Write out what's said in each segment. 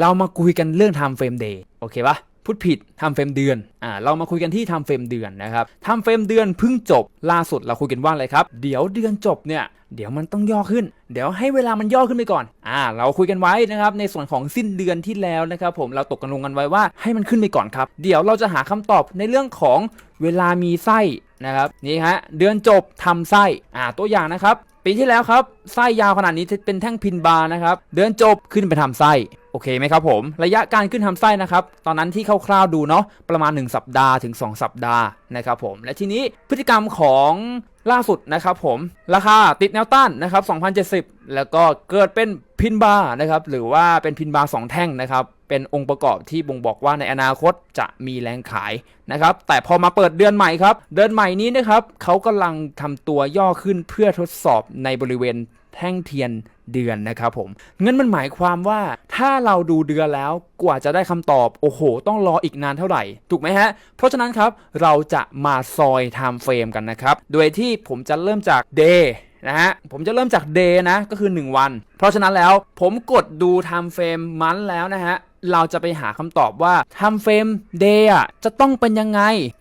เรามาคุยกันเรื่อง time frame day โอเคปะพูดผิด time frame เดือนอ่าเรามาคุยกันที่ time frame เดือนนะครับ time frame เดือนเพิ่งจบล่าสุดเราคุยกันว่าอะไรครับ เดี๋ยวเดือนจบเนี่ยเดี๋ยวมันต้องย่อขึ้น เดี๋ยวให้เวลามันย่อขึ้นไปก่อน อ่า เราคุยกันไว้นะครับ ในส่วนของสิ้นเดือนที่แล้วนะครับ ผม เราตกกันลงกันไว้ว่าให้มันขึ้นไปก่อนครับ เดี๋ยวเราจะหาคำตอบในเรื่องของเวลามีไส้นะครับ นี่ฮะ เดือนจบทำไส้ อ่า ตัวอย่างนะครับ ปีที่แล้วครับ ไส้ยาวขนาดนี้เป็นแท่งพินบาร์นะครับ เดือนจบขึ้นไปทำไส้โอเคไหมครับผม ระยะการขึ้นทำไส้นะครับ ตอนนั้นที่คร่าวๆดูเนาะประมาณ 1 สัปดาห์ถึง 2 สัปดาห์นะครับผม และทีนี้พฤติกรรมของล่าสุดนะครับผม ราคาติดแนวต้านนะครับ2070 แล้วก็เกิดเป็นพินบาร์นะครับ หรือว่าเป็นพินบาร์สองแท่งนะครับ เป็นองค์ประกอบที่บ่งบอกว่าในอนาคตจะมีแรงขายนะครับ แต่พอมาเปิดเดือนใหม่ครับ เดือนใหม่นี้นะครับเขากำลังทำตัวย่อขึ้นเพื่อทดสอบในบริเวณ แท่งเทียนเดือนนะครับผมงั้นมันหมายความว่าถ้าเราดูเดือนแล้วกว่าจะได้คำตอบโอ้โห ต้องรออีกนานเท่าไหร่ ถูกไหมฮะ เพราะฉะนั้นครับเราจะมาซอยไทม์เฟรมกันนะครับ โดยที่ผมจะเริ่มจาก day นะฮะผมจะเริ่มจาก day นะ ก็คือ 1 วัน เพราะฉะนั้นแล้วผมกดดู time frame มันแล้วนะฮะ เราจะไปหาคำตอบว่า time frame day อะจะต้องเป็นยังไง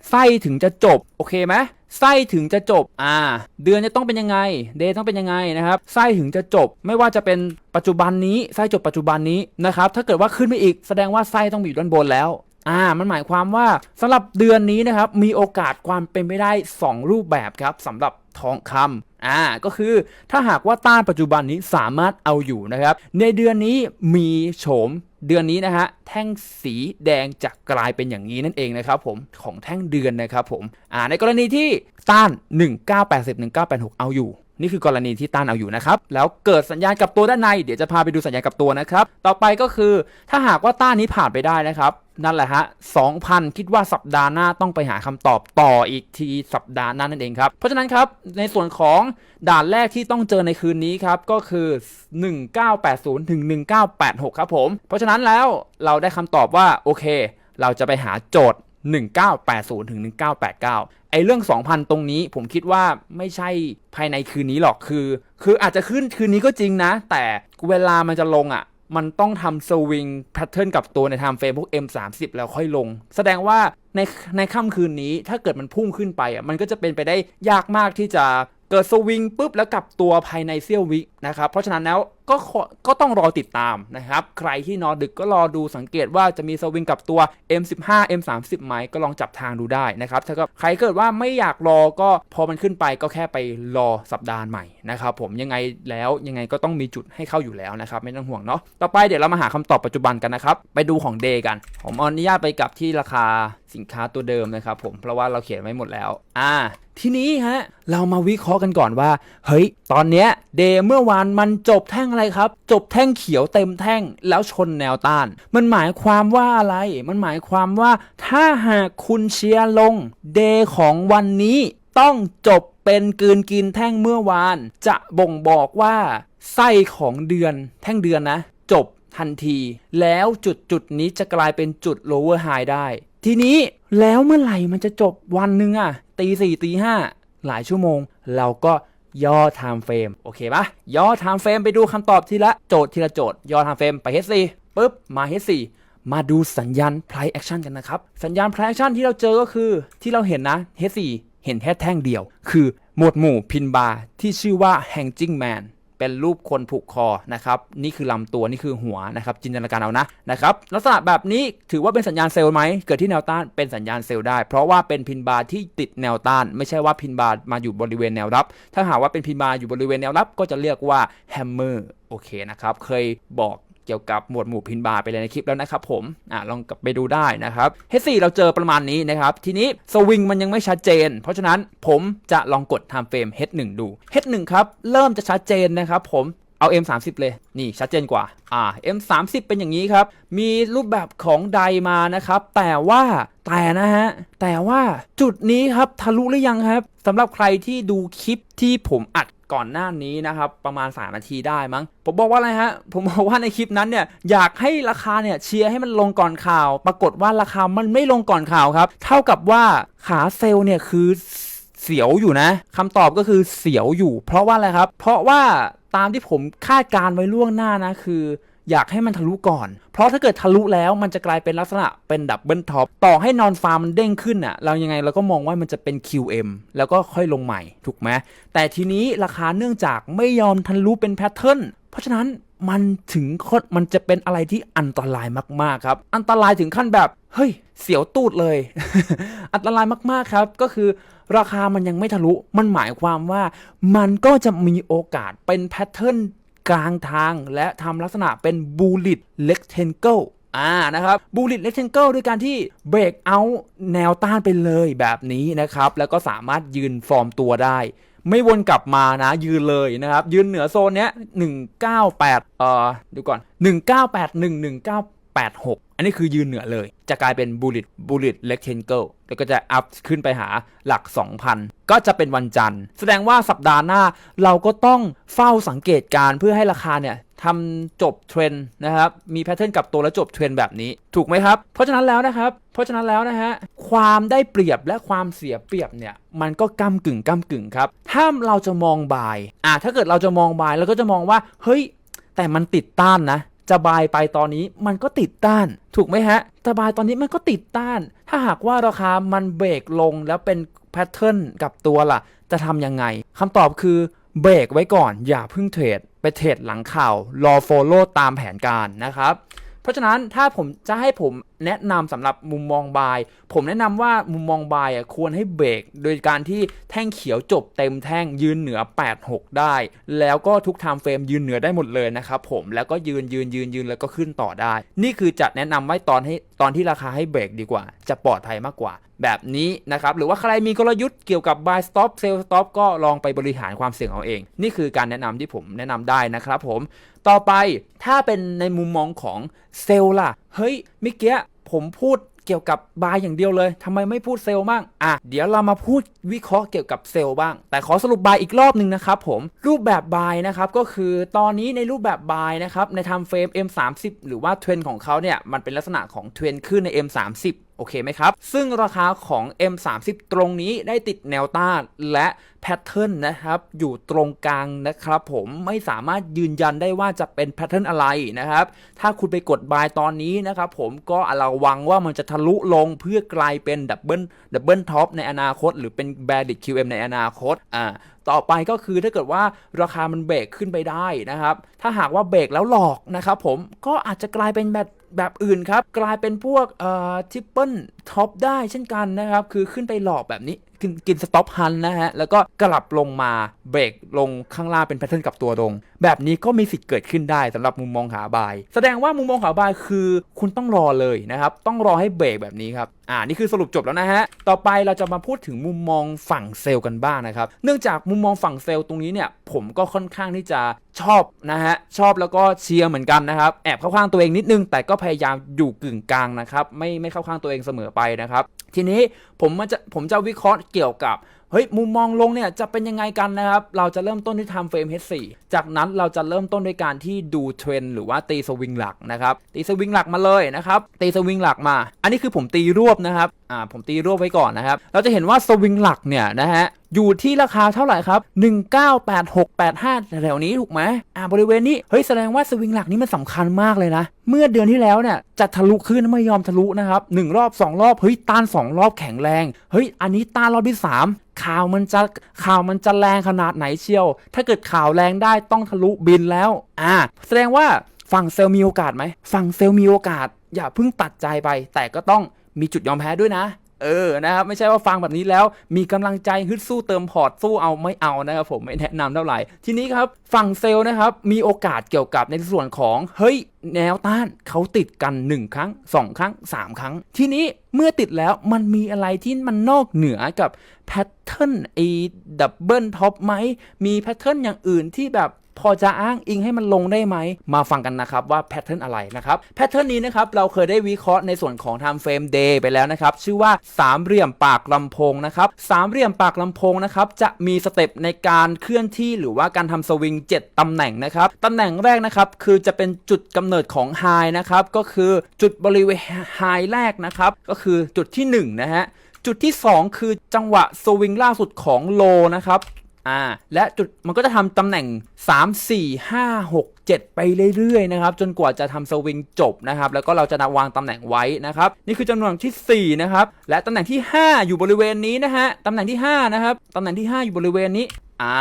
ไส้ถึงจะจบ โอเคไหม ไส้ถึงจะจบ อ่า เดือนจะต้องเป็นยังไง เดย์ต้องเป็นยังไงนะครับ ไส้ถึงจะจบ ไม่ว่าจะเป็นปัจจุบันนี้ ไส้จบปัจจุบันนี้นะครับ ถ้าเกิดว่าขึ้นไปอีก แสดงว่าไส้ต้องอยู่ด้านบนแล้ว อ่า มันหมายความว่าสำหรับเดือนนี้นะครับ มีโอกาสความเป็นไปได้ 2 รูปแบบครับสำหรับทองคำ อ่าก็คือถ้าหากว่าต้านปัจจุบันนี้สามารถเอาอยู่นะครับ ในเดือนนี้มีโฉมเดือนนี้นะฮะแท่งสีแดงจะกลายเป็นอย่างนี้นั่นเองนะครับผมของแท่งเดือนนะครับผมอ่าในกรณีที่ต้าน 1980 1986 เอาอยู่ นี่คือกรณีที่ต้านเอาอยู่นะครับ แล้วเกิดสัญญาณกับตัวด้านใน เดี๋ยวจะพาไปดูสัญญาณกับตัวนะครับ ต่อไปก็คือถ้าหากว่าต้านนี้ผ่านไปได้นะครับ นั่นแหละฮะ2,000 คิดว่าสัปดาห์หน้าต้องไปหาคำตอบต่ออีกทีสัปดาห์หน้านั่นเองครับ เพราะฉะนั้นครับในส่วนของด่านแรกที่ต้องเจอในคืนนี้ครับก็คือ 1980ถึง1986 ครับผม เพราะฉะนั้นแล้วเราได้คำตอบว่าโอเค เราจะไปหาโจทย์ 1980 ถึง 1989 ไอ้เรื่อง 2,000 ตรงนี้ผมคิดว่าไม่ใช่ภายในคืนนี้หรอกคือ คืออาจจะขึ้นคืนนี้ก็จริงนะ แต่เวลามันจะลงอะ่ะมันต้องทำสวิงแพทเทิร์นกับตัวในไทม์เฟรมพวก M30 แล้วค่อยลง แสดงว่าในในค่ำคืนนี้ถ้าเกิดมันพุ่งขึ้นไปอะมันก็จะเป็นไปได้ยากมากที่จะ เกิดสวิงปุ๊บแล้วกลับตัวภายในเสี้ยววินะครับ เพราะฉะนั้นแล้วก็ขอก็ต้องรอติดตามนะครับ ใครที่นอนดึกก็รอดูสังเกตว่าจะมีสวิงกับตัว M15 M30 ไหมก็ลองจับทางดูได้นะครับ ถ้าก็ใครเกิดว่าไม่อยากรอก็พอมันขึ้นไปก็แค่ไปรอสัปดาห์ใหม่นะครับผมยังไงแล้วยังไงก็ต้องมีจุดให้เข้าอยู่แล้วนะครับ ไม่ต้องห่วงเนาะต่อไปเดี๋ยวเรามาหาคำตอบปัจจุบันกันนะครับ ไปดูของ Day กัน ผมอนุญาตไปกับที่ราคา สินค้าตัวเดิมนะครับผมเพราะว่าเราเขียนไว้หมดแล้ว อ่า ทีนี้ฮะเรามาวิเคราะห์กันก่อนว่า เฮ้ย ตอนเนี้ยเดย์เมื่อวานมันจบแท่งอะไรครับ จบแท่งเขียวเต็มแท่งแล้วชนแนวต้าน มันหมายความว่าอะไร มันหมายความว่าถ้าหากคุณเชียร์ลงเดย์ของวันนี้ต้องจบเป็นกืนกินแท่งเมื่อวาน จะบ่งบอกว่าไส้ของเดือนแท่งเดือนนะ จบทันที แล้วจุดจุดนี้จะกลายเป็นจุด lower high ได้ ทีนี้แล้วเมื่อไหร่มันจะจบวันหนึ่งอะตีสี่ตีห้าหลายชั่วโมง เราก็ย่อ time frame โอเคปะย่อ time frame ไปดูคำตอบทีละโจทย์ทีละโจทย์ ย่อ time frame ไป H4 ปุ๊บ มา H4 มาดูสัญญาณ price action กันนะครับ สัญญาณ price action ที่เราเจอก็คือที่เราเห็นนะ H4 เห็นแค่แท่งเดียว คือหมวดหมู่พินบาร์ที่ชื่อว่า hanging man เป็นรูปคนผูกคอนะครับนี่คือลำตัวนี่คือหัวนะครับจินตนาการเอานะนะครับลักษณะแบบนี้ถือว่าเป็นสัญญาณเซลล์ไหมเกิดที่แนวต้านเป็นสัญญาณเซลล์ได้ เพราะว่าเป็นพินบาร์ที่ติดแนวต้าน ไม่ใช่ว่าพินบาร์มาอยู่บริเวณแนวรับ ถ้าหากว่าเป็นพินบาร์อยู่บริเวณแนวรับ ก็จะเรียกว่าแฮมเมอร์โอเคนะครับเคยบอก เกี่ยวกับหมวดหมู่พินบาร์ไปเลยในคลิปแล้วนะครับผมอ่าลองกลับไปดูได้นะครับเฮสี่เราเจอประมาณนี้นะครับ ทีนี้สวิงมันยังไม่ชัดเจน เพราะฉะนั้นผมจะลองกดไทม์เฟรมเฮดหนึ่งดูเฮดหนึ่งครับเริ่มจะชัดเจนนะครับผม เอา M30 เลย นี่ชัดเจนกว่า อ่า M30 เป็นอย่างนี้ครับ มีรูปแบบของไดมานะครับ แต่ว่าแต่นะฮะ แต่ว่าจุดนี้ครับทะลุหรือยังครับสำหรับใครที่ดูคลิปที่ผมอัดก่อนหน้านี้นะครับ ประมาณ 3 นาทีได้มั้ง ผมบอกว่าอะไรฮะ ผมบอกว่าในคลิปนั้นเนี่ย อยากให้ราคาเนี่ยเชียร์ให้มันลงก่อนข่าว ปรากฏว่าราคามันไม่ลงก่อนข่าวครับ เท่ากับว่าขาเซลล์เนี่ยคือเสียวอยู่นะคำตอบก็คือเสียวอยู่ เพราะว่าอะไรครับ เพราะว่า ตามที่ผมคาดการไว้ล่วงหน้านะคืออยากให้มันทะลุก่อน เพราะถ้าเกิดทะลุแล้วมันจะกลายเป็นลักษณะเป็นดับเบิลท็อป ต่อให้นอนฟาร์มมันเด้งขึ้นอะ เรายังไงเราก็มองว่ามันจะเป็น QM แล้วก็ค่อยลงใหม่ ถูกไหม แต่ทีนี้ราคาเนื่องจากไม่ยอมทะลุเป็นแพทเทิร์น เพราะฉะนั้นมันถึงคดมันจะเป็นอะไรที่อันตรายมาก ๆ ครับ อันตรายถึงขั้นแบบ เฮ้ย เสียวตูดเลย อันตรายมากๆครับ ก็คือราคามันยังไม่ทะลุ มันหมายความว่ามันก็จะมีโอกาสเป็นแพทเทิร์นกลางทาง และทำลักษณะเป็นบูลิตเล็กเทนเกิลอ่านะครับบูลิตเล็กเทนเกิลด้วยการที่เบรกเอาแนวต้านไปเลยแบบนี้นะครับ แล้วก็สามารถยืนฟอร์มตัวได้ ไม่วนกลับมานะยืนเลยนะครับ ยืนเหนือโซนเนี้ย198เอ่อดูก่อน 1981 86 อันนี้คือยืนเหนือเลย จะกลายเป็น bullet bullet rectangle แล้วก็จะอัพขึ้นไปหาหลัก 2,000 ก็จะเป็นวันจันทร์ แสดงว่าสัปดาห์หน้าเราก็ต้องเฝ้าสังเกตการ์เพื่อให้ราคาเนี่ยทำจบเทรนนะครับ มีแพทเทิร์นกลับตัวแล้วจบเทรนแบบนี้ ถูกไหมครับ เพราะฉะนั้นแล้วนะครับ เพราะฉะนั้นแล้วนะฮะ ความได้เปรียบและความเสียเปรียบเนี่ย มันก็กำกึ่งกำกึ่งครับ ถ้าเราจะมองบาย อ่า ถ้าเกิดเราจะมองบายเราก็จะมองว่า เฮ้ย แต่มันติดต้านนะ จะบายไปตอนนี้มันก็ติดต้าน ถูกไหมฮะจะบายตอนนี้มันก็ติดต้าน ถ้าหากว่าราคามันเบรกลงแล้วเป็นแพทเทิร์นกับตัวล่ะ จะทำยังไงคำตอบคือเบรกไว้ก่อนอย่าเพิ่งเทรดไปเทรดหลังข่าวรอโฟโล่ตามแผนการนะครับ เพราะฉะนั้นถ้าผมจะให้ผมแนะนำสำหรับมุมมองบาย ผมแนะนำว่ามุมมองบายอะควรให้เบรก โดยการที่แท่งเขียวจบเต็มแท่งยืนเหนือ 86 ได้ แล้วก็ทุกไทม์เฟรมยืนเหนือได้หมดเลยนะครับผมแล้วก็ยืนยืนยืนยืนแล้วก็ขึ้นต่อได้ นี่คือจะแนะนำไว้ตอนให้ตอนที่ราคาให้เบรกดีกว่า จะปลอดภัยมากกว่า แบบนี้นะครับหรือว่าใครมีกลยุทธ์เกี่ยวกับ buy stop sell stop ก็ลองไปบริหารความเสี่ยงเอาเอง นี่คือการแนะนำที่ผมแนะนำได้นะครับผมต่อไปถ้าเป็นในมุมมองของเซลล์ล่ะ เฮ้ยมื่อกี้ผมพูดเกี่ยวกับบายอย่างเดียวเลยทำไมไม่พูดเซลล์บ้างอะเดี๋ยวเรามาพูดวิเคราะห์เกี่ยวกับเซลล์บ้าง แต่ขอสรุปบายอีกรอบหนึ่งนะครับผมรูปแบบบายนะครับก็คือตอนนี้ในรูปแบบบายนะครับในทำเฟรม M30 หรือว่าเทรนของเขาเนี่ยมันเป็นลักษณะของเทรนขึ้นใน M30 โอเคไหมครับ ซึ่งราคาของ M30 ตรงนี้ได้ติดแนวต้านและแพทเทิร์นนะครับ อยู่ตรงกลางนะครับ ผมไม่สามารถยืนยันได้ว่าจะเป็นแพทเทิร์นอะไรนะครับ ถ้าคุณไปกดบายตอนนี้นะครับผมก็ระวังว่ามันจะทะลุลงเพื่อกลายเป็นดับเบิลดับเบิลท็อปในอนาคต หรือเป็นแบดิ QM ในอนาคตอ่าต่อไปก็คือถ้าเกิดว่าราคามันเบรกขึ้นไปได้นะครับ ถ้าหากว่าเบรกแล้วหลอกนะครับผมก็อาจจะกลายเป็นแบบ แบบอื่นครับ กลายเป็นพวกเอ่อทิปเปิลท็อปได้เช่นกันนะครับ คือขึ้นไปหลอกแบบนี้ กินกินสต็อปฮันนะฮะ แล้วก็กลับลงมาเบรกลงข้างล่างเป็นแพทเทิร์นกับตัวลง แบบนี้ก็มีสิทธิ์เกิดขึ้นได้สำหรับมุมมองขาบาย แสดงว่ามุมมองขาบายคือคุณต้องรอเลยนะครับ ต้องรอให้เบรกแบบนี้ครับอ่านี่คือสรุปจบแล้วนะฮะ ต่อไปเราจะมาพูดถึงมุมมองฝั่งเซลล์กันบ้างนะครับ เนื่องจากมุมมองฝั่งเซลล์ตรงนี้เนี่ยผมก็ค่อนข้างที่จะชอบนะฮะ ชอบแล้วก็เชียร์เหมือนกันนะครับ แอบเข้าข้างตัวเองนิดนึง แต่ก็พยายามอยู่กึ่งกลางนะครับ ไม่ไม่เข้าข้างตัวเองเสมอไปนะครับ ทีนี้ผมจะผมจะวิเคราะห์เกี่ยวกับเฮ้ยมุมมองลงเนี่ยจะเป็นยังไงกันนะครับ เราจะเริ่มต้นที่ทำเฟรม H4 จากนั้นเราจะเริ่มต้นด้วยการที่ดูเทรนหรือว่าตีสวิงหลักนะครับ ตีสวิงหลักมาเลยนะครับ ตีสวิงหลักมา อันนี้คือผมตีรวบนะครับ อ่าผมตีรวบไว้ก่อนนะครับ เราจะเห็นว่าสวิงหลักเนี่ยนะฮะ อยู่ที่ราคาเท่าไหร่ครับ 198685แถวนี้ถูกไหมอ่าบริเวณนี้ เฮ้ยแสดงว่าสวิงหลักนี้มันสำคัญมากเลยนะ เมื่อเดือนที่แล้วเนี่ยจะทะลุขึ้นไม่ยอมทะลุนะครับหนึ่งรอบสองรอบ เฮ้ยต้านสองรอบแข็งแรง เฮ้ยอันนี้ต้านรอบที่สามข่าวมันจะข่าวมันจะแรงขนาดไหนเชียว ถ้าเกิดข่าวแรงได้ต้องทะลุบินแล้ว อ่า แสดงว่าฝั่งเซลล์มีโอกาสไหม ฝั่งเซลล์มีโอกาส อย่าเพิ่งตัดใจไป แต่ก็ต้องมีจุดยอมแพ้ด้วยนะ เออนะครับไม่ใช่ว่าฟังแบบนี้แล้วมีกำลังใจฮึดสู้เติมพอร์ตสู้เอาไม่เอานะครับผมไม่แนะนำเท่าไหร่ ทีนี้ครับฝั่งเซลล์นะครับมีโอกาสเกี่ยวกับในส่วนของเฮ้ยแนวต้านเขาติดกัน 1 ครั้ง 2 ครั้ง 3 ครั้ง ทีนี้เมื่อติดแล้วมันมีอะไรที่มันนอกเหนือกับแพทเทิร์นไอ้ดับเบิลท็อปไหมมีแพทเทิร์นอย่างอื่นที่แบบ พอจะอ้างอิงให้มันลงได้ไหม มาฟังกันนะครับว่าแพทเทิร์นอะไรนะครับแพทเทิร์นนี้นะครับเราเคยได้วิเคราะห์ในส่วนของ time frame day ไปแล้วนะครับชื่อว่าสามเหลี่ยมปากลำโพงนะครับสามเหลี่ยมปากลำโพงนะครับจะมีสเต็ปในการเคลื่อนที่หรือว่าการทำสวิง 7ตำแหน่งนะครับตำแหน่งแรกนะครับคือจะเป็นจุดกำเนิดของไฮนะครับก็คือจุดบริเวณไฮแรกนะครับก็คือจุดที่1นะฮะจุดที่ 2 คือจังหวะสวิงล่าสุดของโลนะครับ อ่าและจุดมันก็จะทำตำแหน่ง 3 4 5 6 7 ไปเรื่อยๆนะครับจนกว่าจะทำสวิงจบนะครับแล้วก็เราจะนวางตำแหน่งไว้นะครับนี่คือจำนวนที่4นะครับและตำแหน่งที่ 5 อยู่บริเวณนี้นะฮะตำแหน่งที่5นะครับตำแหน่งที่ 5 อยู่บริเวณนี้อ่า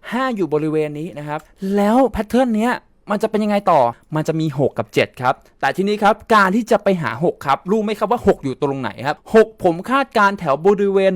5อยู่บริเวณนี้นะครับแล้วแพทเทิร์นเนี้ยมันจะเป็นยังไงต่อ มันจะมี 6 กับ 7 ครับ แต่ทีนี้ครับการที่จะไปหา 6 ครับ รู้ไหมครับว่า 6 อยู่ตรงไหนครับ 6 ผมคาดการแถวบริเวณ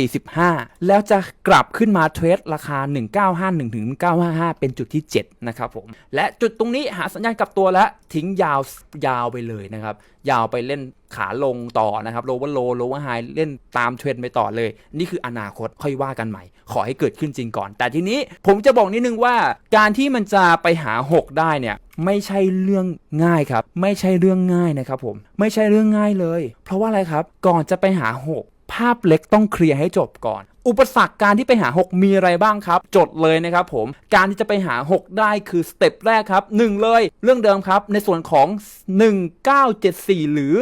1945 แล้วจะกลับขึ้นมาเทรดราคา 1951ถึง1955 เป็นจุดที่ 7 นะครับผม และจุดตรงนี้หาสัญญาณกลับตัวแล้วทิ้งยาวยาวไปเลยนะครับ ยาวไปเล่นขาลงต่อนะครับโลว์โลโลว์ไฮเล่นตามเทรนด์ไปต่อเลย นี่คืออนาคตค่อยว่ากันใหม่ ขอให้เกิดขึ้นจริงก่อน แต่ทีนี้ผมจะบอกนิดนึงว่า การที่มันจะไปหา 6 ได้เนี่ย ไม่ใช่เรื่องง่ายครับ ไม่ใช่เรื่องง่ายนะครับผมไม่ใช่เรื่องง่ายเลย เพราะว่าอะไรครับ ก่อนจะไปหา 6 ภาพเล็กต้องเคลียร์ให้จบก่อน อุปสรรคการที่ไปหา 6 มีอะไรบ้างครับ จดเลยนะครับผมการที่จะไปหา 6 ได้คือสเต็ปแรกครับ 1 เลย เรื่องเดิมครับ ในส่วนของ 1974 หรือ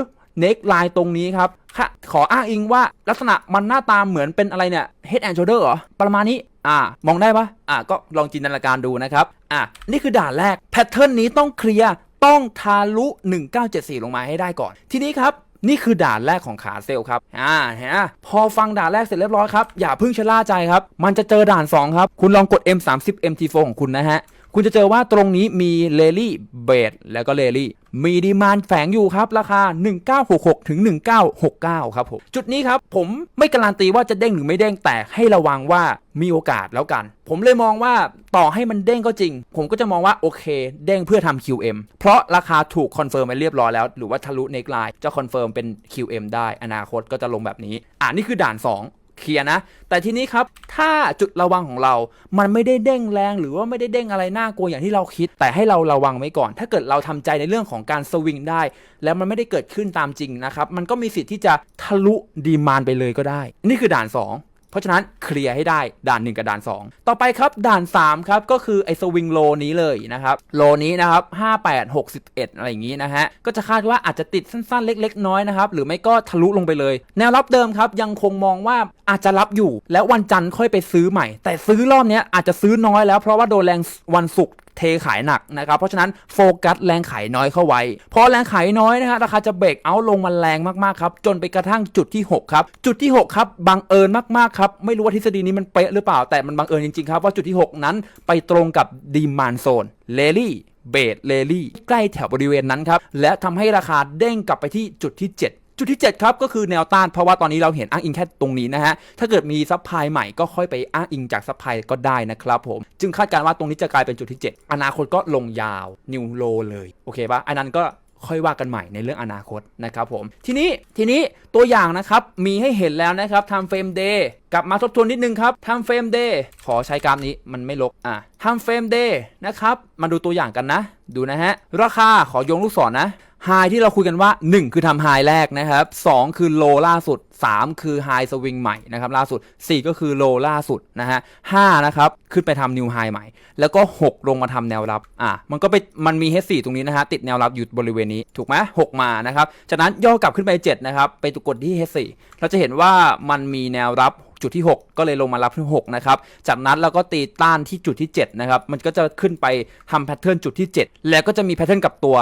neck line ตรงนี้ครับค่ะขออ้างอิงว่าลักษณะมันหน้าตาเหมือนเป็นอะไรเนี่ย head and shoulder เหรอ ประมาณนี้ อ่ามองได้ปะอ่าก็ลองจินตนาการดูนะครับ อะนี่คือด่านแรกแพทเทิร์นนี้ต้องเคลียร์ต้องทะลุ 1974 ลงมาให้ได้ก่อน ทีนี้ครับนี่คือด่านแรกของขาเซลล์ครับ อ่าฮะพอฟังด่านแรกเสร็จเรียบร้อยครับ อย่าเพิ่งชะล่าใจครับ มันจะเจอด่าน 2 ครับ คุณลองกด M30 MT4 ของคุณนะฮะ คุณจะเจอว่าตรงนี้มีเลลี่เบดแล้วก็เลลี่มีดีมานแฝงอยู่ครับ ราคา 1966 ถึง 1969 ครับผม จุดนี้ครับ ผมไม่การันตีว่าจะเด้งหรือไม่เด้งแต่ให้ระวังว่ามีโอกาสแล้วกัน ผมเลยมองว่าต่อให้มันเด้งก็จริง ผมก็จะมองว่าโอเค เด้งเพื่อทำ QM เพราะราคาถูกคอนเฟิร์มไปเรียบร้อยแล้ว หรือว่าทะลุเนกไลน์จะคอนเฟิร์มเป็น QM ได้อนาคตก็จะลงแบบนี้ อ่านี่คือด่าน 2 เคลียร์นะ แต่ทีนี้ครับถ้าจุดระวังของเรา มันไม่ได้เด้งแรง หรือว่าไม่ได้เด้งอะไรน่ากลัวอย่างที่เราคิด แต่ให้เราระวังไว้ก่อน ถ้าเกิดเราทำใจในเรื่องของการสวิงได้ แล้วมันไม่ได้เกิดขึ้นตามจริงนะครับ มันก็มีสิทธิ์ที่จะทะลุดีมานไปเลยก็ได้ นี่คือด่าน 2 เพราะฉะนั้นเคลียร์ให้ได้ด่าน 1 กับด่าน 2 ต่อไปครับด่าน 3 ครับ ก็คือไอ้สวิงโลนี้เลยนะครับ โลนี้นะครับ 58 61 อะไรอย่างนี้นะฮะ ก็จะคาดว่าอาจจะติดสั้นๆ เล็ก ๆ น้อยนะครับ หรือไม่ก็ทะลุลงไปเลย แนวรับเดิมครับ ยังคงมองว่าอาจจะรับอยู่ แล้ววันจันทร์ค่อยไปซื้อใหม่ แต่ซื้อรอบนี้อาจจะซื้อน้อยแล้วเพราะว่าโดนแรงวันศุกร์ เทขายหนักนะครับเพราะฉะนั้นโฟกัสแรงขายน้อยเข้าไว้พอแรงขายน้อยนะฮะราคาจะเบรกเอาลงมาแรงมากๆครับจนไปกระทั่งจุดที่ 6 ครับ จุดที่ 6 ครับบังเอิญมากๆครับไม่รู้ว่าทฤษฎีนี้มันเป๊ะหรือเปล่าแต่มันบังเอิญจริงๆครับว่าจุดที่ 6 นั้นไปตรงกับดีมานโซนเลลี่เบสเลลี่ใกล้แถวบริเวณนั้นครับและทำให้ราคาเด้งกลับไปที่จุดที่ 7 จุดที่ 7 ครับ ก็คือแนวต้านเพราะว่าตอนนี้เราเห็นอ้างอิงแค่ตรงนี้นะฮะ ถ้าเกิดมีซัพพลายใหม่ก็ค่อยไปอ้างอิงจากซัพพลายก็ได้นะครับผม จึงคาดการณ์ว่าตรงนี้จะกลายเป็นจุดที่ 7 อนาคตก็ลงยาวนิวโลเลย โอเคปะอันนั้นก็ค่อยว่ากันใหม่ในเรื่องอนาคตนะครับผมทีนี้ทีนี้ตัวอย่างนะครับ มีให้เห็นแล้วนะครับทำเฟรมเดย์กลับมาทบทวนนิดนึงครับทำเฟรมเดย์ขอใช้กราฟนี้มันไม่ลกอะทำเฟรมเดย์นะครับ มาดูตัวอย่างกันนะ ดูนะฮะ ราคาขอโยงลูกศรนะ ไฮที่เราคุยกันว่า 1 คือทำไฮแรกนะครับ 2 คือโลล่าสุด 3 คือไฮสวิงใหม่นะครับล่าสุด 4 ก็คือโลล่าสุดนะฮะ5นะครับ ขึ้นไปทำนิวไฮใหม่ แล้วก็ 6 ลงมาทำแนวรับอะมันก็ไปมันมี H4 ตรงนี้นะฮะติดแนวรับอยู่บริเวณนี้ถูกไหม6มานะครับจากนั้นย่อกลับขึ้นไป 7 นะครับ ไปกดที่ H4 เราจะเห็นว่ามันมีแนวรับจุดที่ 6 ก็เลยลงมารับที่6นะครับ จากนั้นเราก็ตีต้านที่จุดที่ 7 นะครับ มันก็จะขึ้นไปทำแพทเทิร์นจุดที่ 7 แล้วก็จะมีแพทเทิร์นกับตัว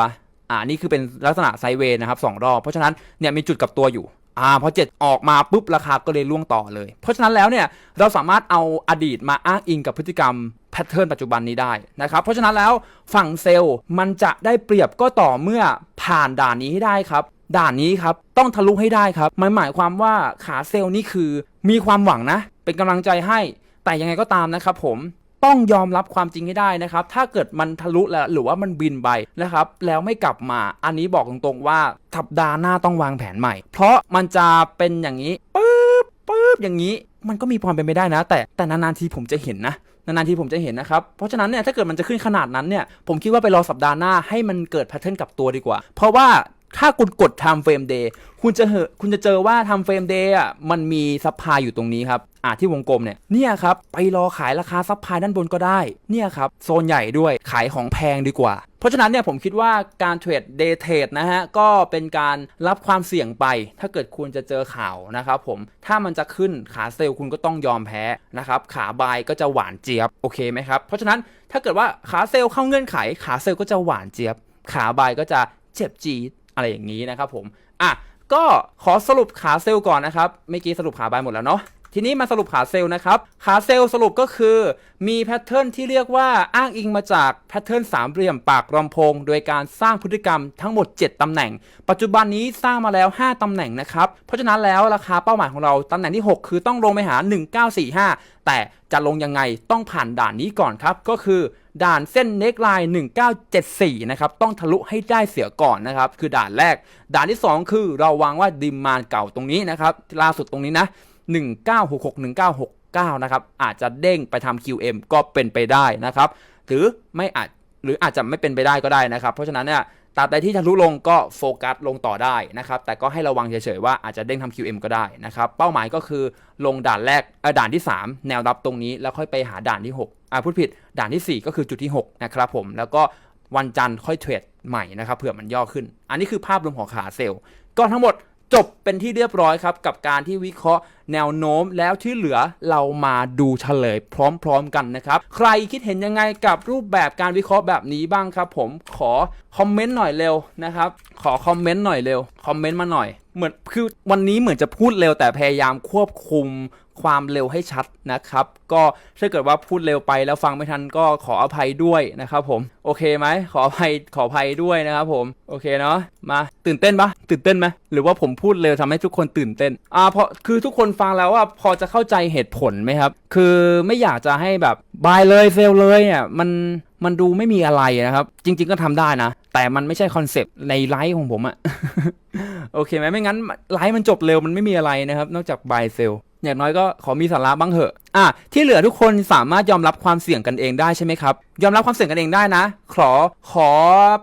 อ่านี่คือเป็นลักษณะไซเวย์นะครับสองรอบ เพราะฉะนั้นเนี่ยมีจุดกับตัวอยู่อ่าพอเจ็ดออกมาปุ๊บราคาก็เลยล่วงต่อเลย เพราะฉะนั้นแล้วเนี่ยเราสามารถเอาอดีตมาอ้างอิงกับพฤติกรรมแพทเทิร์นปัจจุบันนี้ได้นะครับ เพราะฉะนั้นแล้วฝั่งเซลล์มันจะได้เปรียบก็ต่อเมื่อผ่านด่านนี้ให้ได้ครับ ด่านนี้ครับต้องทะลุให้ได้ครับ มันหมายความว่าขาเซลล์นี่คือมีความหวังนะ เป็นกำลังใจให้แต่ยังไงก็ตามนะครับผม ต้องยอมรับความจริงให้ได้นะครับ ถ้าเกิดมันทะลุแล้วหรือว่ามันบินไปนะครับ แล้วไม่กลับมา อันนี้บอกตรงๆว่าสัปดาห์หน้าต้องวางแผนใหม่ เพราะมันจะเป็นอย่างนี้ปึ๊บปึ๊บอย่างนี้ มันก็มีความเป็นไปได้นะ แต่แต่นานๆทีผมจะเห็นนะนานๆทีผมจะเห็นนะครับ เพราะฉะนั้นเนี่ยถ้าเกิดมันจะขึ้นขนาดนั้นเนี่ยผมคิดว่าไปรอสัปดาห์หน้าให้มันเกิดแพทเทิร์นกลับตัวดีกว่า เพราะว่า ถ้าคุณกด time frame day คุณจะเหอะคุณจะเจอว่า time frame day อะมันมีซัพพลายอยู่ตรงนี้ครับอ่าที่วงกลมเนี่ยเนี่ยครับไปรอขายราคาซัพพลายด้านบนก็ได้เนี่ยครับโซนใหญ่ด้วยขายของแพงดีกว่า เพราะฉะนั้นเนี่ยผมคิดว่าการเทรดเดย์เทรดนะฮะก็เป็นการรับความเสี่ยงไป ถ้าเกิดคุณจะเจอข่าวนะครับผมถ้ามันจะขึ้นขาเซลล์คุณก็ต้องยอมแพ้นะครับขาบายก็จะหวานเจี๊ยบโอเคไหมครับเพราะฉะนั้นถ้าเกิดว่าขาเซลล์เข้าเงื่อนไข ขาเซลล์ก็จะหวานเจี๊ยบ ขาบายก็จะเจ็บจี๊ด อะไรอย่างนี้นะครับผมอะก็ขอสรุปขาเซลล์ก่อนนะครับเมื่อกี้สรุปขาบายหมดแล้วเนาะ ทีนี้มาสรุปขาเซลล์นะครับ ขาเซลล์สรุปก็คือ มีแพทเทิร์นที่เรียกว่าอ้างอิงมาจากแพทเทิร์นสามเหลี่ยมปากลำโพง โดยการสร้างพฤติกรรมทั้งหมด 7 ตำแหน่ง ปัจจุบันนี้สร้างมาแล้ว 5 ตำแหน่งนะครับ เพราะฉะนั้นแล้วราคาเป้าหมายของเรา ตำแหน่งที่ 6 คือต้องลงไปหา 1945 แต่จะลงยังไงต้องผ่านด่านนี้ก่อนครับ ก็คือด่านเส้นเน็กไลน์1974 นะครับ ต้องทะลุให้ได้เสียก่อนนะครับ คือด่านแรก ด่านที่ 2 คือเราวางว่าดิมมานเก่าตรงนี้นะครับ ล่าสุดตรงนี้นะ 1966 1969 นะครับ อาจจะเด้งไปทำ QM ก็เป็นไปได้นะครับ หรือไม่อาจหรืออาจจะไม่เป็นไปได้ก็ได้นะครับ เพราะฉะนั้นเนี่ยตราบใดที่ทะลุลงก็โฟกัสลงต่อได้นะครับ แต่ก็ให้ระวังเฉยๆว่าอาจจะเด้งทำ QM ก็ได้นะครับ เป้าหมายก็คือลงด่านแรกด่านที่ 3 แนวรับตรงนี้ แล้วค่อยไปหาด่านที่6อ่าพูดผิดด่านทีสี่ 4 ก็คือจุดที่ 6 นะครับผม แล้วก็วันจันทร์ค่อยเทรดใหม่นะครับเผื่อมันย่อขึ้น อันนี้คือภาพรวมของขาเซลล์ก็ทั้งหมดจบเป็นที่เรียบร้อยครับกับการที่วิเคราะห์ แนวโน้มแล้วที่เหลือเรามาดูเฉลยพร้อมๆกันนะครับ ใครคิดเห็นยังไงกับรูปแบบการวิเคราะห์แบบนี้บ้างครับ ผมขอคอมเมนต์หน่อยเร็วนะครับ ขอคอมเมนต์หน่อยเร็วคอมเมนต์มาหน่อยเหมือนคือวันนี้เหมือนจะพูดเร็วแต่พยายามควบคุมความเร็วให้ชัดนะครับ ก็ถ้าเกิดว่าพูดเร็วไปแล้วฟังไม่ทันก็ขออภัยด้วยนะครับผมโอเคไหมขออภัยขออภัยด้วยนะครับผมโอเคเนาะมาตื่นเต้นปะตื่นเต้นไหมหรือว่าผมพูดเร็วทำให้ทุกคนตื่นเต้นอ่าเพราะคือทุกคนฟังแล้วว่าพอจะเข้าใจเหตุผลไหมครับ คือไม่อยากจะให้แบบบายเลยเซลเลยเนี่ยมันมันดูไม่มีอะไรนะครับ จริง ๆก็ทำได้นะ แต่มันไม่ใช่คอนเซปต์ในไลฟ์ของผมอะ โอเคไหมไม่งั้นไลฟ์มันจบเร็วมันไม่มีอะไรนะครับ นอกจากบายเซลอย่างน้อยก็ขอมีสาระบ้างเถอะ อะ ที่เหลือทุกคนสามารถยอมรับความเสี่ยงกันเองได้ใช่ไหมครับ ยอมรับความเสี่ยงกันเองได้นะ ขอ ขอ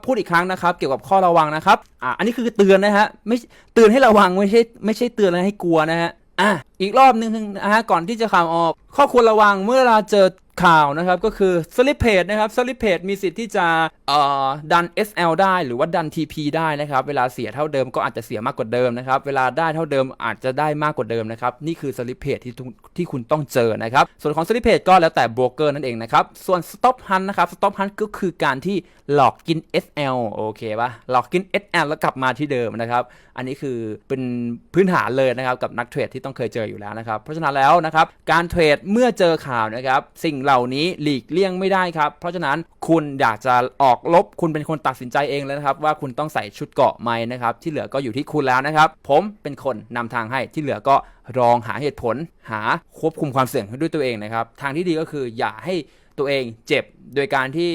พูดอีกครั้งนะครับ เกี่ยวกับข้อระวังนะครับ อะ อันนี้คือเตือนนะฮะ ไม่ เตือนให้ระวังไม่ใช่ ไม่ใช่เตือนให้กลัวนะฮะ อะอีกรอบนึงนะฮะก่อนที่จะข่าวออก ข้อควรระวังเมื่อเราเจอ ข่าวนะครับก็คือสลิปเพจนะครับสลิปเพจมีสิทธิ์ที่จะเอ่อดัน SL ได้หรือว่าดัน TP ได้นะครับ เวลาเสียเท่าเดิมก็อาจจะเสียมากกว่าเดิมนะครับ เวลาได้เท่าเดิมอาจจะได้มากกว่าเดิมนะครับ นี่คือสลิปเพจที่ที่คุณต้องเจอนะครับ ส่วนของสลิปเพจก็แล้วแต่โบรกเกอร์นั่นเองนะครับ ส่วน Stop Hunt นะครับ Stop Hunt ก็คือการที่หลอกกิน SL โอเคปะหลอกกิน SL แล้วกลับมาที่เดิมนะครับอันนี้คือเป็นพื้นฐานเลยนะครับกับนักเทรดที่ต้องเคยเจออยู่แล้วนะครับเพราะฉะนั้นแล้วนะครับการเทรดเมื่อเจอข่าวนะครับสิ่งเหล่านี้หลีกเลี่ยงไม่ได้ครับ เพราะฉะนั้นคุณอยากจะออกลบคุณเป็นคนตัดสินใจเองเลยนะครับ ว่าคุณต้องใส่ชุดเกาะไหมนะครับที่เหลือก็อยู่ที่คุณแล้วนะครับ ผมเป็นคนนำทางให้ที่เหลือก็ลองหาเหตุผล หาควบคุมความเสี่ยงด้วยตัวเองนะครับ ทางที่ดีก็คืออย่าให้ตัวเองเจ็บโดยการที่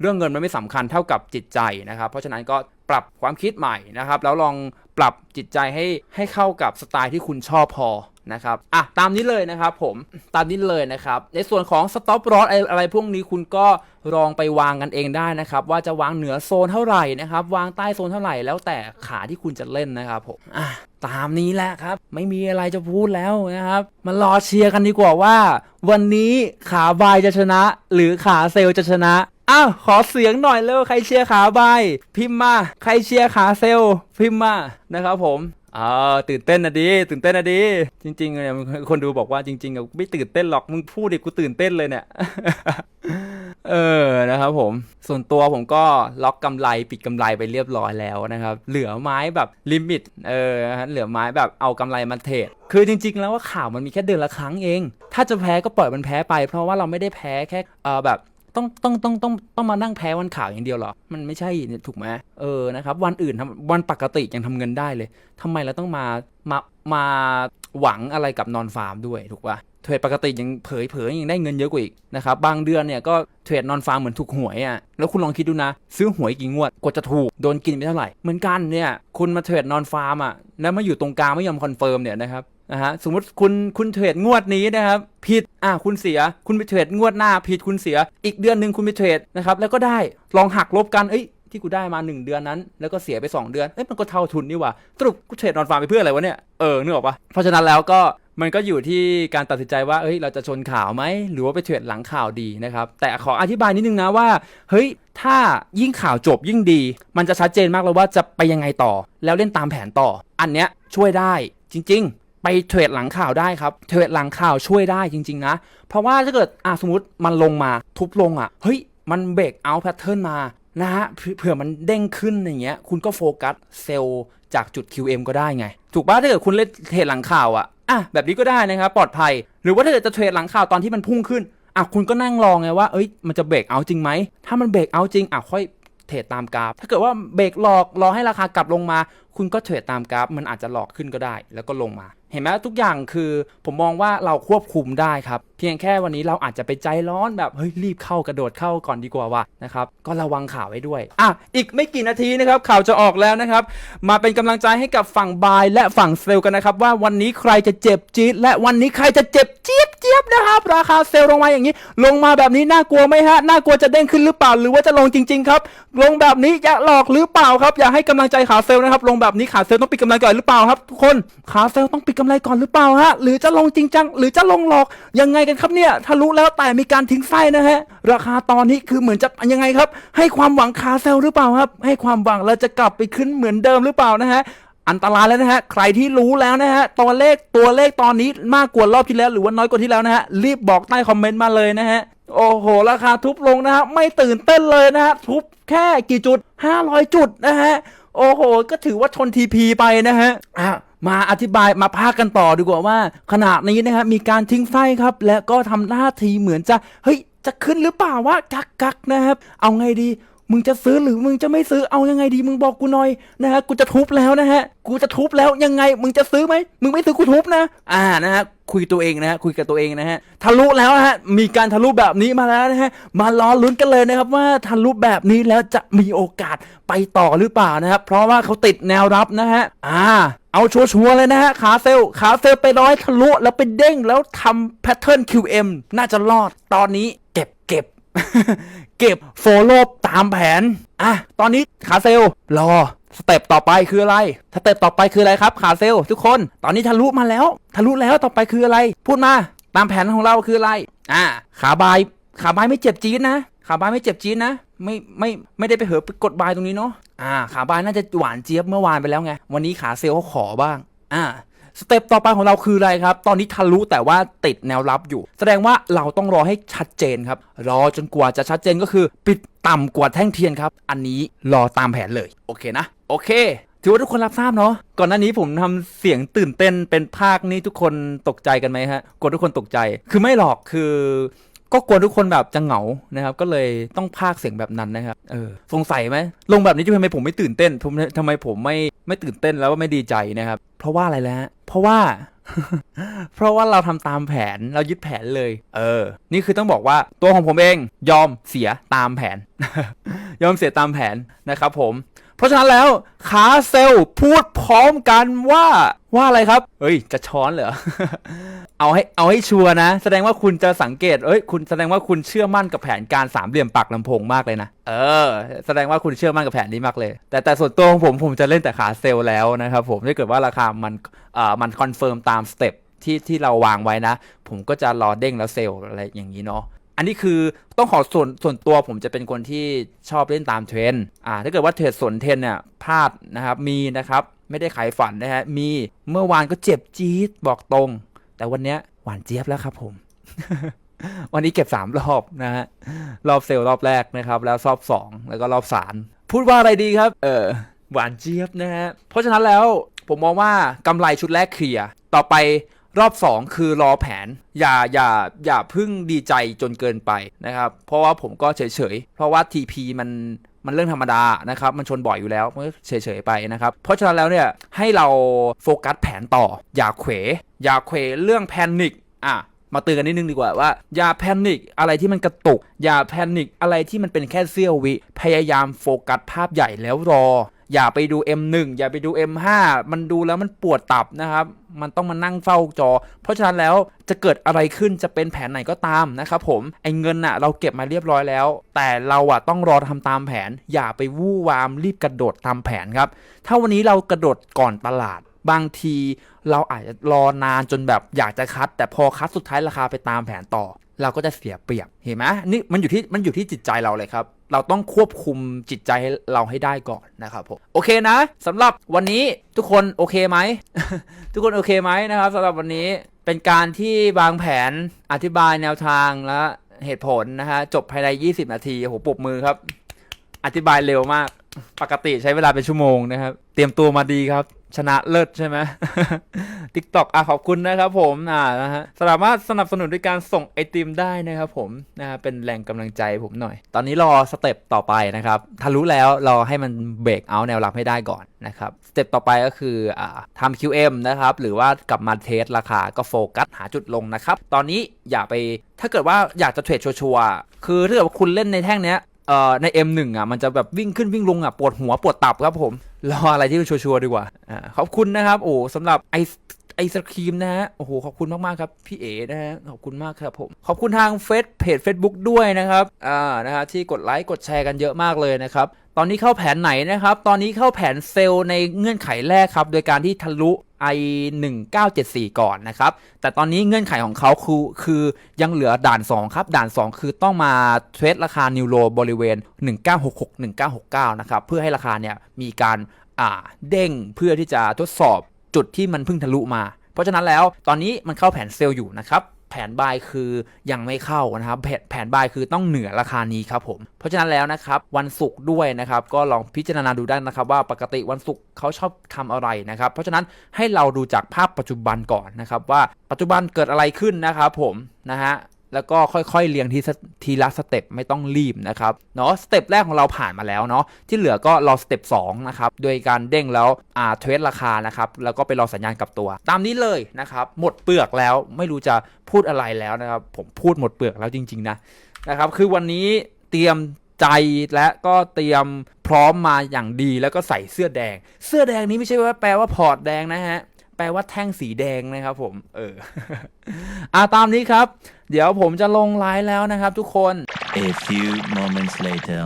เรื่องเงินมันไม่สำคัญเท่ากับจิตใจนะครับ เพราะฉะนั้นก็ปรับความคิดใหม่นะครับ แล้วลองปรับจิตใจให้ให้เข้ากับสไตล์ที่คุณชอบพอ นะครับอะตามนี้เลยนะครับผมตามนี้เลยนะครับ ในส่วนของ stop loss อะไรอะไรพวกนี้คุณก็ลองไปวางกันเองได้นะครับ ว่าจะวางเหนือโซนเท่าไหร่นะครับ วางใต้โซนเท่าไหร่แล้วแต่ขาที่คุณจะเล่นนะครับผมอะตามนี้แหละครับ ไม่มีอะไรจะพูดแล้วนะครับ มารอเชียร์กันดีกว่าว่า วันนี้ขาบายจะชนะ หรือขาเซลล์จะชนะอ้าวขอเสียงหน่อยเร็วใครเชียร์ขาบายพิมพ์มา ใครเชียร์ขาเซลพิมพ์มานะครับผม อ่าตื่นเต้นนะดีตื่นเต้นนะดี จริงๆเนี่ยคนดูบอกว่าจริงๆอะไม่ตื่นเต้นหรอกมึงพูดดิกูตื่นเต้นเลยเนี่ยเออนะครับผมส่วนตัวผมก็ล็อกกำไรปิดกำไรไปเรียบร้อยแล้วนะครับ เหลือไม้แบบลิมิตเออเหลือไม้แบบเอากำไรมาเทรดคือจริง ๆ แล้วว่าข่าวมันมีแค่เดือนละครั้งเอง ถ้าจะแพ้ก็ปล่อยมันแพ้ไป เพราะว่าเราไม่ได้แพ้แค่เออแบบ ต้องต้องต้องต้องต้องมานั่งแพ้วันข่าวอย่างเดียวหรอ มันไม่ใช่เนี่ยถูกไหมเออนะครับวันอื่นทำวันปกติยังทำเงินได้เลยทำไมเราต้องมามามาหวังอะไรกับนอนฟาร์มด้วยถูกปะเทรดปกติยังเผยเผยยังได้เงินเยอะกว่าอีกนะครับบางเดือนเนี่ยก็เทรดนอนฟาร์มเหมือนถูกหวยอะ่ะแล้วคุณลองคิดดูนะ ซื้อหวยกี่งวดกว่าจะถูกโดนกินไปเท่าไหร่เหมือนกันเนี่ยคุณมาเทรดนอนฟาร์มอะแล้วมาอยู่ตรงกลางไม่ยอมคอนเฟิร์มเนี่ยนะครับ นะฮะสมมติคุณคุณเทรดงวดนี้นะครับผิดอะคุณเสีย คุณไปเทรดงวดหน้าผิดคุณเสีย อีกเดือนหนึ่งคุณไปเทรดนะครับแล้วก็ได้ลองหักลบกันเอ้ยที่กูได้มา 1 เดือนนั้น แล้วก็เสียไป 2 เดือนเอ้ยมันก็เท่าทุนนี่ว่าสรุปกูเทรดนอนฟาร์มไปเพื่ออะไรวะเนี่ยเออนึกออกปะเพราะฉะนั้นแล้วก็มันก็อยู่ที่การตัดสินใจว่า เฮ้ย เราจะชนข่าวไหม หรือว่าไปเทรดหลังข่าวดีนะครับ แต่ขออธิบายนิดนึงนะว่า เฮ้ย ถ้ายิ่งข่าวจบยิ่งดี มันจะชัดเจนมากเลยว่าจะไปยังไงต่อ แล้วเล่นตามแผนต่อ อันเนี้ยช่วยได้จริง ๆ ไปเทรดหลังข่าวได้ครับ เทรดหลังข่าวช่วยได้จริง ๆ นะ เพราะว่าถ้าเกิดอะสมมติมันลงมาทุบลงอะ เฮ้ย มันเบรกเอาแพทเทิร์นมานะฮะเผื่อมันเด้งขึ้นอย่างเงี้ย คุณก็โฟกัสเซลล์จากจุด QM ก็ได้ไง ถูกป่ะถ้าเกิดคุณเล่นเทรดหลังข่าวอะอะแบบนี้ก็ได้นะครับปลอดภัย หรือว่าถ้าเกิดจะเทรดหลังข่าวตอนที่มันพุ่งขึ้นอะคุณก็นั่งรอไงว่าเอ้ยมันจะเบรกเอาจริงไหมถ้ามันเบรกเอาจริงอะค่อยเทรดตามกราฟ ถ้าเกิดว่าเบรกหลอกรอให้ราคากลับลงมา คุณก็เทรดตามกราฟมันอาจจะหลอกขึ้นก็ได้ แล้วก็ลงมา เห็นไหมทุกอย่างคือผมมองว่าเราควบคุมได้ครับเพียงแค่วันนี้เราอาจจะไปใจร้อนแบบเฮ้ยรีบเข้ากระโดดเข้าก่อนดีกว่าวะนะครับก็ระวังข่าวไว้ด้วยอะอีกไม่กี่นาทีนะครับข่าวจะออกแล้วนะครับมาเป็นกำลังใจให้กับฝั่งบายและฝั่งเซลล์กันนะครับว่าวันนี้ใครจะเจ็บจี๊ดและวันนี้ใครจะเจ็บเจี๊ยบเจี๊ยบนะครับราคาเซลล์ลงมาอย่างนี้ ลงมาแบบนี้น่ากลัวไหมฮะน่ากลัวจะเด้งขึ้นหรือเปล่าหรือว่าจะลงจริง ๆ ครับ ลงแบบนี้จะหลอกหรือเปล่าครับ อย่าให้กำลังใจขาเซลล์นะครับลงแบบนี้ขาเซลล์ต้องปิดกำไรก่อนหรือเปล่าครับทุกคนขาเซลล์ต้องปิดกำไรก่อนหรือเปล่าฮะหรือจะลงจริงจังหรือจะลงหลอกยังไงกันครับเนี่ยทะลุแล้วแต่มีการทิ้งไส้นะฮะ ราคาตอนนี้คือเหมือนจะยังไงครับ ให้ความหวังขาเซลหรือเปล่าครับ ให้ความหวังแล้วจะกลับไปขึ้นเหมือนเดิมหรือเปล่านะฮะอันตรายแล้วนะฮะ ใครที่รู้แล้วนะฮะ ตัวเลขตัวเลขตอนนี้มากกว่ารอบที่แล้วหรือว่าน้อยกว่าที่แล้วนะฮะ รีบบอกใต้คอมเมนต์มาเลยนะฮะ โอ้โห ราคาทุบลงนะฮะ ไม่ตื่นเต้นเลยนะฮะ ทุบแค่กี่จุด 500 จุดนะฮะ โอ้โห ก็ถือว่าชนทีพีไปนะฮะ อะ มาอธิบายมาพากันต่อดีกว่าว่า ขณะนี้นะครับมีการทิ้งไส้ครับ และก็ทำหน้าทีเหมือนจะเฮ้ยจะขึ้นหรือเปล่าวะกักกักนะครับ เอาไงดี มึงจะซื้อหรือมึงจะไม่ซื้อเอายังไงดี มึงบอกกูหน่อยนะฮะกูจะทุบแล้วนะฮะกูจะทุบแล้วยังไง มึงจะซื้อไหมมึงไม่ซื้อกูทุบนะ อ่านะฮะคุยตัวเองนะฮะคุยกับตัวเองนะฮะทะลุแล้วนะฮะมีการทะลุแบบนี้มาแล้วนะฮะมารอลุ้นกันเลยนะครับว่าทะลุแบบนี้แล้วจะมีโอกาสไปต่อหรือเปล่านะครับเพราะว่าเขาติดแนวรับนะฮะอ่าเอาชัวร์ๆเลยนะฮะ ขาเซลลขาเซลลไปร้อยทะลุแล้วไปเด้งแล้วทำแพทเทิร์น QM น่าจะรอดตอนนี้เก็บเก็บ เก็บโฟโลตามแผน อะ ตอนนี้ขาเซลรอสเต็ปต่อไปคืออะไร สเต็ปต่อไปคืออะไรครับ ขาเซลทุกคน ตอนนี้ทะลุมาแล้ว ทะลุแล้วต่อไปคืออะไร พูดมา ตามแผนของเราคืออะไร อะ ขาบาย ขาบายไม่เจ็บจี๊ดนะ ขาบายไม่เจ็บจี๊ดนะ ไม่ไม่ไม่ได้ไปเหอไปกดบายตรงนี้เนาะ อ่า ขาบายน่าจะหวานเจี๊ยบเมื่อวานไปแล้วไง วันนี้ขาเซลลเขาขอบ้าง อ่า สเต็ปต่อไปของเราคืออะไรครับ ตอนนี้ทะลุแต่ว่าติดแนวรับอยู่ แสดงว่าเราต้องรอให้ชัดเจนครับ รอจนกว่าจะชัดเจนก็คือ ปิดต่ำกว่าแท่งเทียนครับ อันนี้รอตามแผนเลย โอเคนะ โอเคถือว่าทุกคนรับทราบเนาะ ก่อนหน้านี้ผมทำเสียงตื่นเต้นเป็นภาคนี้ทุกคนตกใจกันไหมฮะกลัวทุกคนตกใจ คือไม่หรอกคือ ก็กลัวทุกคนแบบจะเหงานะครับ ก็เลยต้องพากเสียงแบบนั้นนะครับ เออ สงสัยไหมลงแบบนี้ทำไมผมไม่ตื่นเต้นทำไมผมไม่ไม่ตื่นเต้นแล้วก็ไม่ดีใจนะครับเพราะว่าอะไรแล้วเพราะว่า เพราะว่าเราทำตามแผนเรายึดแผนเลย เออ นี่คือต้องบอกว่าตัวของผมเองยอมเสียตามแผน ยอมเสียตามแผนนะครับผม เพราะฉะนั้นแล้วขาเซลพูดพร้อมกันว่าว่าอะไรครับ เฮ้ย จะช้อนเหรอ เอาให้เอาให้ชัวร์นะ แสดงว่าคุณจะสังเกต เอ้ย คุณแสดงว่าคุณเชื่อมั่นกับแผนการสามเหลี่ยมปักลำโพงมากเลยนะ เออ แสดงว่าคุณเชื่อมั่นกับแผนนี้มากเลย แต่แต่ส่วนตัวของผมผมจะเล่นแต่ขาเซลแล้วนะครับผม ถ้าเกิดว่าราคามันอ่ามันคอนเฟิร์มตามสเต็ปที่ที่เราวางไว้นะ ผมก็จะรอเด้งแล้วเซลอะไรอย่างนี้เนาะ อันนี้คือต้องขอส่วนส่วนตัวผมจะเป็นคนที่ชอบเล่นตามเทรนด์อ่าถ้าเกิดว่าเทรดสนเทรนด์เนี่ยพลาดนะครับมีนะครับไม่ได้ขายฝันนะฮะมีเมื่อวานก็เจ็บจี๊ดบอกตรง แต่วันเนี้ยหวานเจี๊ยบแล้วครับผม วันนี้เก็บ 3 รอบนะฮะรอบเซลล์รอบแรกนะครับ แล้วรอบ 2 แล้วก็รอบสามพูดว่าอะไรดีครับ เออหวานเจี๊ยบนะฮะเพราะฉะนั้นแล้วผมมองว่ากำไรชุดแรกเคลียร์ต่อไป รอบ 2 คือรอแผน อย่าอย่าอย่าพึ่งดีใจจนเกินไปนะครับ เพราะว่าผมก็เฉยๆ เพราะว่า TP มันมันเรื่องธรรมดานะครับ มันชนบ่อยอยู่แล้วมันก็เฉยๆไปนะครับ เพราะฉะนั้นแล้วเนี่ยให้เราโฟกัสแผนต่อ อย่าเขวอย่าเขวเรื่องแพนิคอะมาเตือนกันนิดนึงดีกว่าว่าอย่าแพนิคอะไรที่มันกระตุก อย่าแพนิคอะไรที่มันเป็นแค่เสี้ยววิ พยายามโฟกัสภาพใหญ่แล้วรอ อย่าไปดู M1 อย่าไปดู M5 มันดูแล้วมันปวดตับนะครับ มันต้องมานั่งเฝ้าจอ เพราะฉะนั้นแล้วจะเกิดอะไรขึ้นจะเป็นแผนไหนก็ตามนะครับผมไอ้เงินน่ะเราเก็บมาเรียบร้อยแล้ว แต่เราอะต้องรอทำตามแผน อย่าไปวู่วามรีบกระโดดตามแผนครับ ถ้าวันนี้เรากระโดดก่อนตลาดบางทีเราอาจจะรอนานจนแบบอยากจะคัด แต่พอคัดสุดท้ายราคาไปตามแผนต่อ เราก็จะเสียเปรียบเห็นไหมนี่มันอยู่ที่มันอยู่ที่จิตใจเราเลยครับ เราต้องควบคุมจิตใจเราให้ได้ก่อนนะครับผมโอเคนะสำหรับวันนี้ทุกคนโอเคไหมทุกคนโอเคไหมนะครับสำหรับวันนี้เป็นการที่วางแผนอธิบายแนวทางและเหตุผลนะฮะจบภายใน 20 นาทีโอ้โหปรบมือครับ อธิบายเร็วมาก ปกติใช้เวลาเป็นชั่วโมงนะครับ เตรียมตัวมาดีครับ ชนะเลิศใช่ไหมทิกตอกอะขอบคุณนะครับผมอ่านะฮะสามารถสนับสนุนด้วยการส่งไอติมได้นะครับผมนะฮะเป็นแรงกำลังใจผมหน่อย ตอนนี้รอสเต็ปต่อไปนะครับทะลุแล้วรอให้มันเบรกเอาแนวรับให้ได้ก่อนนะครับสเต็ปต่อไปก็คืออ่าทำ QM นะครับหรือว่ากลับมาเทสราคาก็โฟกัสหาจุดลงนะครับ ตอนนี้อย่าไปถ้าเกิดว่าอยากจะเทรดชัวร์คือถ้าเกิดว่าคุณเล่นในแท่งเนี้ย เอ่อใน M1 อะมันจะแบบวิ่งขึ้นวิ่งลงอะปวดหัวปวดตับครับผมรออะไรที่มันชัวร์ๆดีกว่าอ่าขอบคุณนะครับโอ้สำหรับไอไอศครีมนะฮะโอ้โหขอบคุณมากๆครับพี่เอ๋นะฮะขอบคุณมากครับผมขอบคุณทางเฟซเพจ Facebook ด้วยนะครับอ่านะฮะที่กดไลค์กดแชร์กันเยอะมากเลยนะครับ ตอนนี้เข้าแผนไหนนะครับ ตอนนี้เข้าแผนเซลล์ในเงื่อนไขแรกครับ โดยการที่ทะลุ i 1 9 7 4 ก่อนนะครับ แต่ตอนนี้เงื่อนไขของเขาคือคือยังเหลือด่าน 2 ครับ ด่าน 2 คือต้องมาเทรดราคานิวโรบริเวณ 1966 1969 นะครับ เพื่อให้ราคาเนี่ยมีการอ่าเด้งเพื่อที่จะทดสอบจุดที่มันเพิ่งทะลุมา เพราะฉะนั้นแล้วตอนนี้มันเข้าแผนเซลล์อยู่นะครับ แผนบายคือยังไม่เข้านะครับแผนแผนบายคือต้องเหนือราคานี้ครับผม เพราะฉะนั้นแล้วนะครับวันศุกร์ด้วยนะครับก็ลองพิจารณาดูได้นะครับว่าปกติวันศุกร์เขาชอบทำอะไรนะครับ เพราะฉะนั้นให้เราดูจากภาพปัจจุบันก่อนนะครับว่าปัจจุบันเกิดอะไรขึ้นนะครับผมนะฮะ แล้วก็ค่อยๆเรียงทีทีละสเต็ปไม่ต้องรีบนะครับเนาะสเต็ปแรกของเราผ่านมาแล้วเนาะที่เหลือก็รอสเต็ป2นะครับโดยการเด้งแล้วอ่าเทรดราคานะครับแล้วก็ไปรอสัญญาณกลับตัว ตามนี้เลยนะครับหมดเปลือกแล้วไม่รู้จะพูดอะไรแล้วนะครับผมพูดหมดเปลือกแล้วจริง ๆ นะนะครับคือวันนี้เตรียมใจและก็เตรียมพร้อมมาอย่างดีแล้วก็ใส่เสื้อแดง เสื้อแดงนี้ไม่ใช่ว่าแปลว่าพอร์ตแดงนะฮะ แปลว่าแท่งสีแดงนะครับผม เอออ่าตามนี้ครับ เดี๋ยวผมจะลงไลน์แล้วนะครับทุกคน A few moments later.